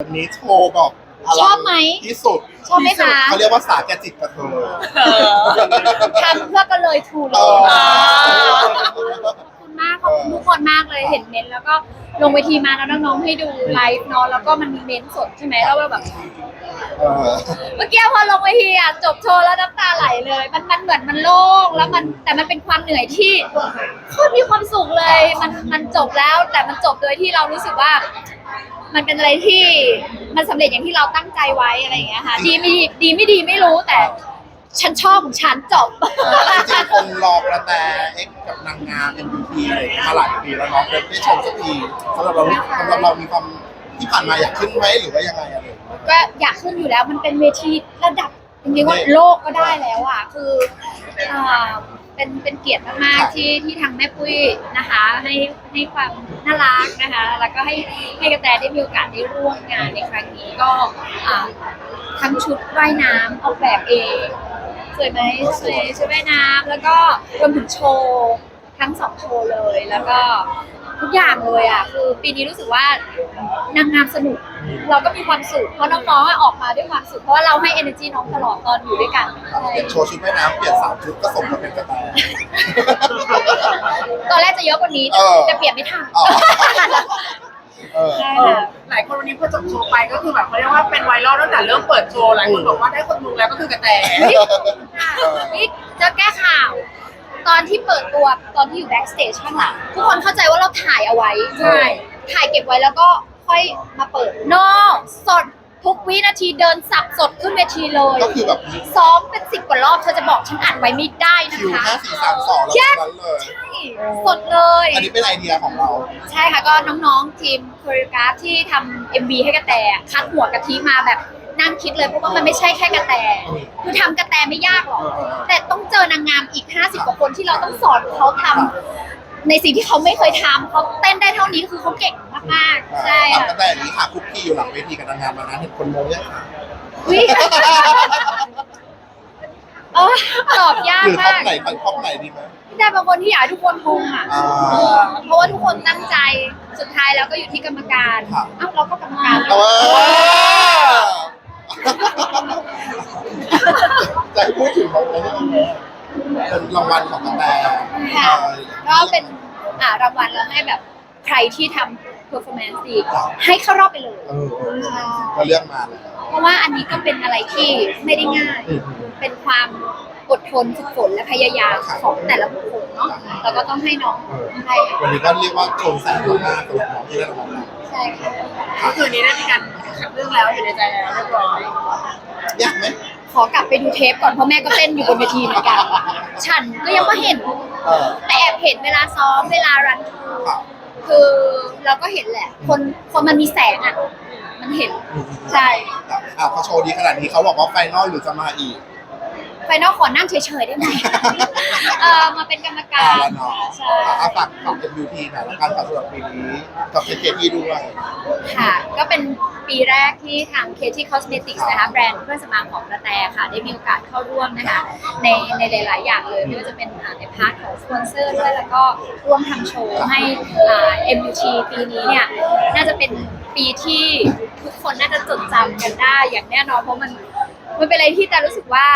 วันนี้โชว์แบบะรชอบไหมที่สุดชอบไหมคะ เขาเรียกว่าสาแก่จิตกระเทย ทำเพื่อก็เลยถูกเลเอยอ ขอบคุณมากขอบคุณทุกคนมากเลยเห็นเม้นท์แล้วก็ลงเวทีมาแล้วน้องๆให้ดูไลฟ์เนาะแล้วก็มันมีเม้นท์สดใช่ไหมแล้วแบบ เออเมื่อกี้พอลงเวทีอะจบโชว์แล้วน้ำตาไหลเลย มันมันเหมือนมันโล่งแล้วมันแต่มันเป็นความเหนื่อยที่โคตรมีความสุขเลย มันมันจบแล้วแต่มันจบโดยที่เรารู้สึกว่า มันเป็นอะไรที่มันสำเร็จอย่างที่เราตั้งใจไว้อะไรอย่างเงี้ยค่ะ ดีไม่ดีดีไม่ดีไม่รู้แต่ฉันชอบของฉันจบ จริงๆคนรอกระแตเอ็กกับนางงาม MVP อะไรอย่างเงี้ยมาหลายปีแล้วเนาะเริ่มได้ชมสักทีสำหรับเราสำหรับเรามีความที่ผ่านมาอยากขึ้นไหมหรือว่ายังไงอะไรอย่างเงี้ย ก็อยากขึ้นอยู่แล้วมันเป็นเวทีระดับจริงๆว่าโลกก็ได้แล้วอะ คืออ่า เป็นเป็นเกียรติมากๆที่ที่ทางแม่ปุ้ยนะคะ ให้ให้ความน่ารักนะคะ แล้วก็ให้ให้กระแตได้มีโอกาสได้ร่วมงานในครั้งนี้ก็อ่าทั้งชุดว่ายน้ำออกแบบเองสวยไหมสวยชุดว่ายน้ำแล้วก็รวมถึงโชว์ทั้งสองโชว์เลยแล้วก็ ทุกอย่างเลยอะคือปีนี้รู้สึกว่านางงามสนุก เราก็มีความสุขเพราะน้องๆอะออกมาด้วยความสุขเพราะว่าเราให้ energy น้องตลอดตอนอยู่ด้วยกันใช่เห็นโชว์ชุดว่ายน้ำเปลี่ยนสามชุดก็สมกับเป็นกระแต ตอนแรกจะเยอะกว่านี้เออ แต่เปลี่ยนไม่ทันอ๋อเออ ใช่เออค่ะหลายคนวันนี้พอจบโชว์ไปก็คือแบบเขาเรียกว่าเป็นไวรัลตั้งแต่เริ่มเปิดโชว์หลายคนบอกว่าได้คนดูแล้วก็คือกระแต นี่จะแก้ข่าว ตอนที่เปิดตัวตอนที่อยู่ backstage ข้างหลังทุกคนเข้าใจว่าเราถ่ายเอาไว้ใช่ ถ่ายเก็บไว้แล้วก็ค่อยมาเปิดนอกสดทุกวินาทีเดินสับสดขึ้นเวทีเลย ก็คือแบบซ้อมเป็นสิบกว่ารอบเธอจะบอกฉันอัดไว้ไม่ได้นะคิวคะ ห้าสี่สามสองแล้วตรงนั้นเลย ใช่ สดเลย อันนี้เป็นไอเดียของเรา ใช่ค่ะก็น้องๆทีมโคโรกราฟที่ทำ MV ให้กระแตอะคัดหัวกะทิมาแบบ นั่งคิดเลยเพราะว่ามันไม่ใช่แค่กระแต คือทำกระแตไม่ยากหรอก แต่ต้องเจอนางงามอีก 50กว่าคนที่เราต้องสอนเขาทำในสิ่งที่เขาไม่เคยทำเขาเต้นได้เท่านี้คือเขาเก่งมากๆ ใช่อะค่ะ ตั้งแต่นี้ค่ะคุกกี้อยู่หลังเวทีกับนางงามมานานเห็นคนโมงยังคะอุ๊ยเออตอบยากหรือท็อปมากไหนท็อปไหนดีไหมแต่บางคนที่อยากให้ทุกคนงงอะอ่าเออเพราะว่าทุกคนตั้งใจสุดท้ายแล้วก็อยู่ที่กรรมการครับ เอ้าเราก็กรรมการ แต่ว่า จะให้พูดถึงของอะไรนี่เป็นรางวัลของกระแตค่ะก็เป็นอ่ารางวัลแล้วให้แบบใครที่ทำ performance ดีให้เข้ารอบไปเลย เออเออก็เลือกมาแล้ว เพราะว่าอันนี้ก็เป็นอะไรที่ไม่ได้ง่าย อืม เป็นความอดทนฝึกฝนและพยายามของแต่ละบุคคลเนาะเราก็ต้องให้น้องเออให้วันนี้ก็เรียกว่าชมแสงมากสำหรับน้องที่ได้รางวัลเรา ใช่ค่ะก็คือนี้ได้มีการคัดเรื่องแล้วอยู่ในใจแล้วเรียบร้อยยากไหมขอกลับไปดูเทปก่อนเพราะแม่ก็เต้นอยู่บนเวทีเหมือนกัน ฉันก็ยังไม่เห็น เออ แต่แอบเห็นเวลาซ้อมเวลารันทูครับคือเราก็เห็นแหละ คนคนมันมีแสงอะ มันเห็นใช่ อะพอโชว์ดีขนาดนี้เขาบอกว่าไฟนอลหรือจะมาอีก ไฟนอลขอนั่งเฉยๆได้ไหม เออมาเป็นกรรมกาอ่ารแล้วเนาะใช่อะเอาฝากฝาก MUT หน่อยละกันสำหรับปีนี้กับ KKT ด้วยค่ะ ก็เป็นปีแรกที่ทาง KT Cosmetics นะคะแบรนด์เครื่องสำอางของกระแตค่ะ ได้มีโอกาสเข้าร่วมนะคะ ในในหลาย ๆ อย่างเลยไม่ว่าจะเป็นอ่าในพาร์ทของสปอนเซอร์ด้วย แล้วก็ร่วมทำโชว์ให้อ่า MUT ปีนี้เนี่ย น่าจะเป็นปีที่ทุกคนน่าจะจดจำกันได้อย่างแน่นอนเพราะมัน มันเป็นอะไรที่แต่รู้สึกว่า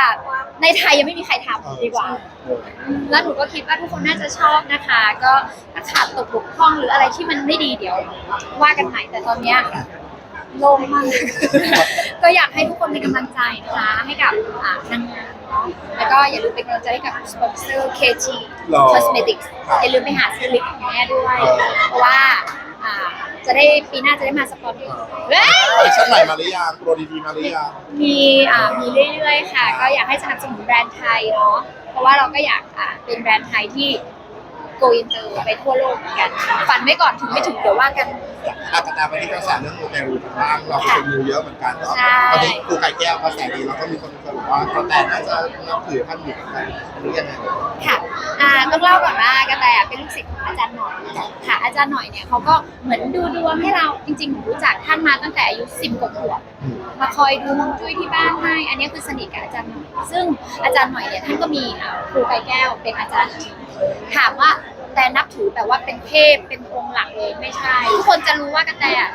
ในไทยยังไม่มีใครทำดีกว่า แล้วหนูก็คิดว่าทุกคนน่าจะชอบนะคะ ก็ถ้าขาดตกบกพร่องหรืออะไรที่มันไม่ดีเดี๋ยว ว่ากันใหม่แต่ตอนเนี้ยโล่งมาก ก็อยากให้ทุกคนมีกำลังใจนะคะให้กับอ่านางงามเนาะแล้วก็อย่าลืมเป็นกำลังใจให้กับสปอนเซอร์ KT หรอ Cosmetics อย่าลืมไปหาซื้อลิปของแม่ด้วย เพราะว่า อ่าจะได้ปีหน้าจะได้มาสปอนด้วยเว้ยคอลเลคชั่นใหม่มาหรือยังโปรดีๆมาหรือยังมีอ่ามีเรื่อยๆค่ะ ก็อยากให้สนับสนุนแบรนด์ไทยเนาะเพราะว่าเราก็อยากอ่าเป็นแบรนด์ไทยที่โกอินเตอร์ไปทั่วโลกเหมือนกันฝันไว้ก่อนถึงไม่ถึงเดี๋ยวว่ากัน อากาตามไปที่กระแสเรื่องมูเตลูกันบ้างเราก็เป็นมูเยอะเหมือนกันเนาะใช่ตอนนี้ครูไก่แก้วกระแสดีแล้วก็มีคนเคยบอกว่ากระแตน่าจะนับถือท่านอยู่เหมือนกันอันนี้ยังไงค่ะอ่าต้องเล่าก่อนว่ากระแตเป็นลูกศิษย์ของอาจารย์หน่อยค่ะ อาจารย์หน่อยเนี่ยเขาก็เหมือนดูดวงให้เราจริงๆหนูรู้จักท่านมาตั้งแต่อายุสิบกว่าขวบอืมมาคอยดูฮวงจุ้ยที่บ้านให้ อันนี้คือสนิทกับอาจารย์หน่อยซึ่งอาจารย์หน่อยเนี่ยท่านก็มีอ่าครูไก่แก้วเป็นอาจารย์อีกทีถามว่า แต่นับถือแบบว่าเป็นเทพเป็นองค์หลักเลยไม่ใช่ ทุกคนจะรู้ว่ากระแตอะ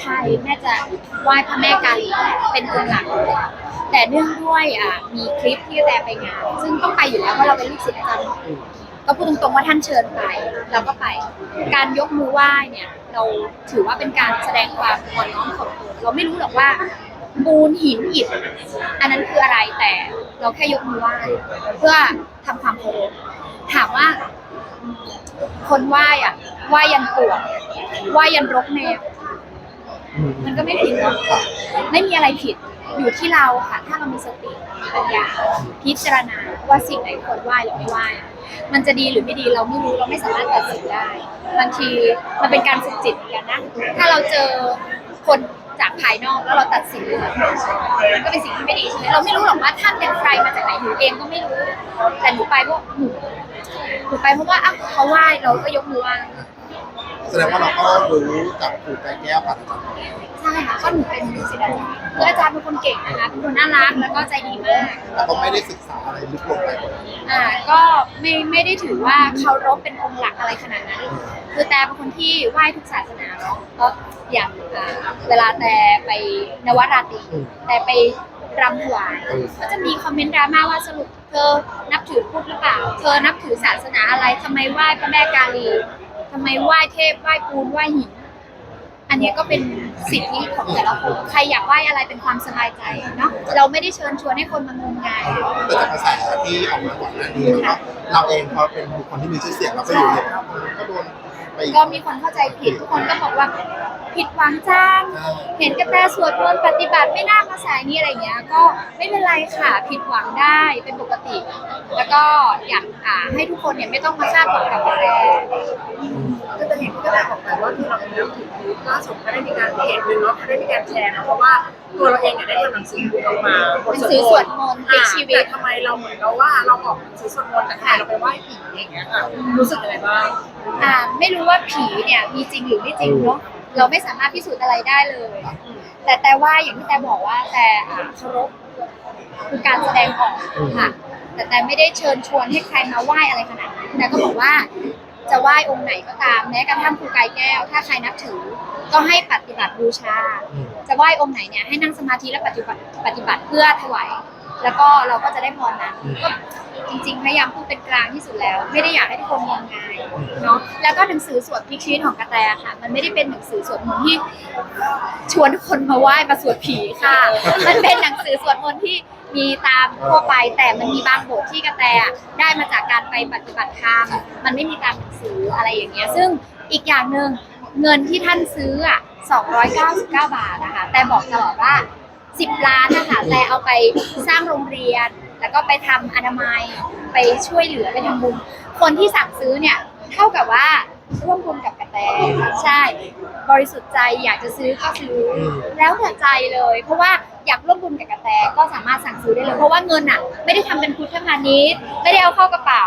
ใช่แม่จะไหว้พระแม่กาลีเป็นองค์หลักเลยแต่เนื่องด้วยอะมีคลิปที่กระแตไปงาน ซึ่งต้องไปอยู่แล้วเพราะเราเป็นลูกศิษย์อาจารย์ก็พูดตรงๆว่าท่านเชิญไปเราก็ไป การยกมือไหว้เนี่ย เราถือว่าเป็นการแสดงความอ่อนน้อมถ่อมตนเราไม่รู้หรอกว่าปูนหินอิฐอันนั้นคืออะไรแต่เราแค่ยกมือไหว้เพื่อทำความเคารพถามว่า คนไหว้อะไหว้ยันปวกไหว้ยันรกแนวมันก็ไม่ผิดเนาะไม่มีอะไรผิดอยู่ที่เราค่ะ ถ้าเรามีสติมีปัญญาพิจารณาว่าสิ่งไหนควรไหว้หรือไม่ไหว้มันจะดีหรือไม่ดีเราไม่รู้เราไม่สามารถตัดสินได้บางทีมันเป็นการฝึกจิตเหมือนกันนะ ถ้าเราเจอคนจากภายนอกแล้วเราตัดสินมันก็เป็นสิ่งที่ไม่ดีใช่ไหมเราไม่รู้หรอกว่าท่านเป็นใครมาจากไหนหนูเองก็ไม่รู้ แต่หนูไปพราะหนู หนูไปเพราะว่าอะเขาไหว้เราก็ยกมือไหว้แสดงว่าเราก็รู้จากครูไก่แก้วผ่านอาจารย์ใช่ค่ะก็หนูเป็นศิษย์อาจารย์คืออาจารย์เป็นคนเก่งนะคะเป็นคนน่ารักแล้วก็ใจดีมากแต่ก็ไม่ได้ศึกษาอะไรลึกลงไปกว่านั้นอ่าก็ไม่ไม่ได้ถือว่าเคารพเป็นองค์หลักอะไรขนาดนั้น คือแต่เป็นคนที่ไหว้ทุกศาสนาเนาะก็อย่างอ่าเวลาแต่ไปนวราตรีแต่ไป รำถวายก็จะมีคอมเมนต์ดราม่าว่าสรุปเธอนับถือพุทธหรือเปล่า เธอนับถือศาสนาอะไรทำไมไหว้พระแม่กาลีทำไมไหว้เทพไหว้ปูนไหว้หิน อันเนี้ยก็เป็น สิทธิของแต่ละคนใครอยากไหว้อะไรเป็นความสบายใจเนาะเราไม่ได้เชิญชวนให้คนมางมงาย แต่จากกระแสที่ออกมาก่อนหน้านี้แล้วก็เราเองพอเป็นบุคคลที่มีชื่อเสียงเราก็อยู่เนี่ยก็โดนไปก็มีคนเข้าใจผิดทุกคนก็บอกว่าผิดหวังจังเห็นกระแตสวดมนต์ปฏิบัติไม่น่ามาสายนี้อะไรเงี้ย ก็ไม่เป็นไรค่ะผิดหวังได้เป็นปกติ แล้วก็อยากอ่าให้ทุกคนเนี่ยไม่ต้องมาคาดหวังกับกระแต ก็จะเห็นที่ก็ได้บอกไปว่าคือเราเป็นเรื่องถึงยุคล่าสุดก็ได้มีการเพจหนึ่งเนาะเขาได้มีการแชร์นะเพราะว่าตัวเราเองเนี่ยได้ทำหนังสือออกมาหนังสือสวดมนต์พลิกชีวิตแต่ทำไมเราเหมือนเราว่าเราออกหนังสือสวดมนต์แต่ทำไมเราไปไหว้ผีอย่างเงี้ยค่ะรู้สึกยังไงบ้างอ่าไม่รู้ว่าผีเนี่ยมีจริงหรือไม่จริงเนาะเราไม่สามารถพิสูจน์อะไรได้เลย แต่แต่ว่าอย่างที่แต่บอกว่าแต่อ่าเคารพคือการแสดงออกค่ะแต่แต่ไม่ได้เชิญชวนให้ใครมาไหว้อะไรขนาดนั้นแต่ก็บอกว่า จะไหว้องค์ไหนก็ตามแม้กระทั่งครูกายแก้ว ถ้าใครนับถือ ก็ให้ปฏิบัติบูชา จะไหว้องค์ไหนเนี่ยให้นั่งสมาธิและปฏิบัติปฏิบัติเพื่อถวายแล้วก็เราก็จะได้พรนั้นก็จริงๆพยายามพูดเป็นกลางที่สุดแล้ว ไม่ได้อยากให้ทุกคนงมงายเนาะแล้วก็หนังสือสวดพลิกชีวิตของกระแตค่ะ มันไม่ได้เป็นหนังสือสวดมนต์ที่ ชวนทุกคนมาไหว้มาสวดผีค่ะ มันเป็นหนังสือสวดมนต์ที่ มีตามทั่วไปแต่มันมีบางบทที่กระแตอะได้มาจากการไปปฏิบัติธรรมมันไม่มีตามหนังสืออะไรอย่างเงี้ยซึ่งอีกอย่างหนึ่งเงินที่ท่านซื้ออะ299 บาทนะคะแต่บอกตลอดว่า 10 ล้านนะคะแต่เอาไปสร้างโรงเรียน แล้วก็ไปทำอนามัยไปช่วยเหลือไปทำบุญคนที่สั่งซื้อเนี่ยเท่ากับว่า ร่วมบุญกับกระแตใช่ บริสุทธิ์ใจอยากจะซื้อก็ซื้ออแล้วแต่ใจเลย เพราะว่าอยากร่วมบุญกับกระแตก็สามารถสั่งซื้อได้เลย เพราะว่าเงินอะ ไม่ได้ทำเป็นพุทธพาณิชย์ไม่ได้เอาเข้ากระเป๋า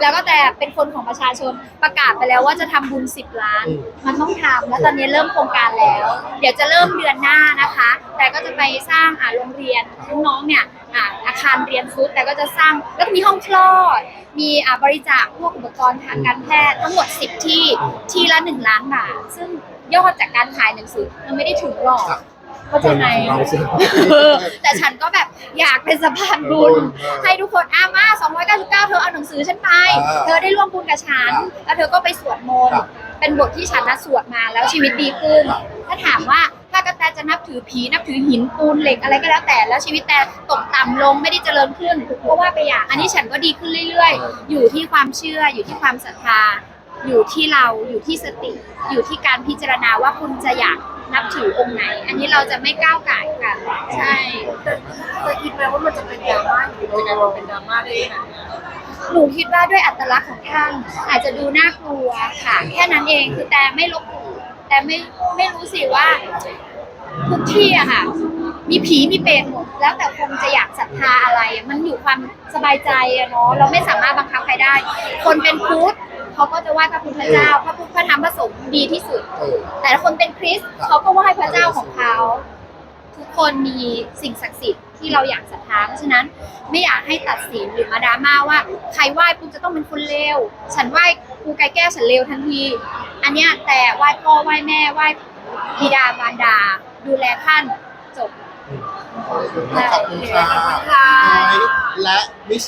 แล้วก็แต่เป็นคนของประชาชนประกาศไปแล้วว่าจะทำบุญ 10 ล้านมันต้องทำแล้วตอนนี้เริ่มโครงการแล้ว เดี๋ยวจะเริ่มเดือนหน้านะคะ แต่ก็จะไปสร้างอ่าโรงเรียนน้องๆเนี่ย อ่าอาคารเรียนฟุตแต่ก็จะสร้างแล้วก็มีห้องคลอด มีอ่าบริจาคพวกอุปกรณ์ทางการแพทย์ทั้งหมด 10 ที่ที่ละ 1 ล้านบาทซึ่งยอดจากการขายหนังสือมันไม่ได้ถึงหรอกเข้าใจไหมเราสิเออแต่ฉันก็แบบอยากเป็นสะพานบุญ ให้ทุกคนอ้ามา299 เธอเอาหนังสือฉันไปอ่าเธอได้ร่วมบุญกับฉันครับแล้วเธอก็ไปสวดมนต์ครับเป็นบทที่ฉันนะสวดมาแล้วชีวิตดีขึ้น ถ้าถามว่า ถ้ากระแตจะนับถือผีนับถือหินปูนเหล็กอะไรก็แล้วแต่แล้วชีวิตแต่ตกต่ำลงไม่ได้เจริญขึ้นเพราะว่าไปอย่างอันนี้ฉันก็ดีขึ้นเรื่อยๆ อยู่ที่ความเชื่อ อยู่ที่ความศรัทธา อยู่ที่เราอยู่ที่สติ อยู่ที่การพิจารณาว่าคุณจะอยากนับถือองค์ไหน อันนี้เราจะไม่ก้าวไก่ายกันใช่แต่แต่คิดไหมว่ามันจะเป็นดราม่าอยู่จะกลายมาเป็นดราม่าได้ยังไงอะหนูคิดว่าด้วยอัตลักษณ์ของท่านอาจจะดูน่ากลัวค่ะ แค่นั้นเองคือแต่ไม่ลบหลู่ แต่ไม่ไม่รู้สิว่าทุกที่อะค่ะ มีผีมีเปรตหมด แล้วแต่คนจะอยากศรัทธาอะไรอะมันอยู่ความสบายใจอะเนาะเราไม่สามารถบังคับใครได้ คนเป็นพุทธเขาก็จะไหว้พระพุทธเจ้าพระพุทธพระธรรมพระสงฆ์ดีที่สุด แต่ถ้าคนเป็นคริสต์เขาก็ไหว้พระเจ้าของเขาทุกคนมีสิ่งศักดิ์สิทธิ์ ที่เราอยากศรัทธาเพราะฉะนั้นไม่อยากให้ตัดสินหรือมาดราม่าว่า ใครไหว้ปุ๊บจะต้องเป็นคนเลวฉันไหว้ครูไก่แก้วฉันเลวทันที อันเนี้ยแต่ไหว้พ่อไหว้แม่ไหว้บิดามารดา ดูแลท่านจบขอบคุณค่ะขอบคุณค่ะและมิส